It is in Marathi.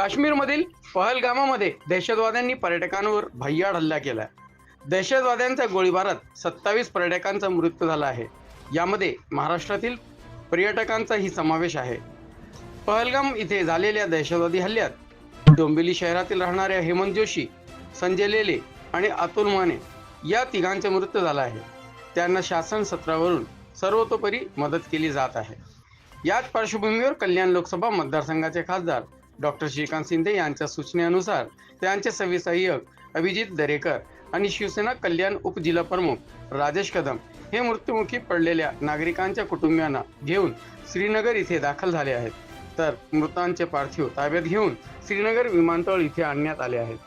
काश्मीरमधील पहलगामामध्ये दहशतवाद्यांनी पर्यटकांवर भय्याड हल्ला केला दहशतवाद्यांच्या गोळीबारात सत्तावीस पर्यटकांचा मृत्यू झाला आहे. यामध्ये महाराष्ट्रातील पर्यटकांचाही समावेश आहे. पहलगाम इथे झालेल्या दहशतवादी हल्ल्यात डोंबिवली शहरातील राहणाऱ्या हेमंत जोशी संजय लेले आणि अतुल माने या तिघांचा मृत्यू झाला आहे. त्यांना शासन सत्रावरून सर्वतोपरी मदत केली जात आहे. याच पार्श्वभूमीवर कल्याण लोकसभा मतदारसंघाचे खासदार डॉक्टर श्रीकांत शिंदे यांच्या सूचनेनुसार त्यांचे सहाय्यक अभिजित दरेकर आणि शिवसेना कल्याण उपजिल्हा प्रमुख राजेश कदम हे मृत्युमुखी पडलेल्या नागरिकांच्या कुटुंबियांना घेऊन श्रीनगर इथे दाखल झाले आहेत. तर मृतांचे पार्थिव ताब्यात घेऊन श्रीनगर विमानतळ इथे आणण्यात आले आहेत.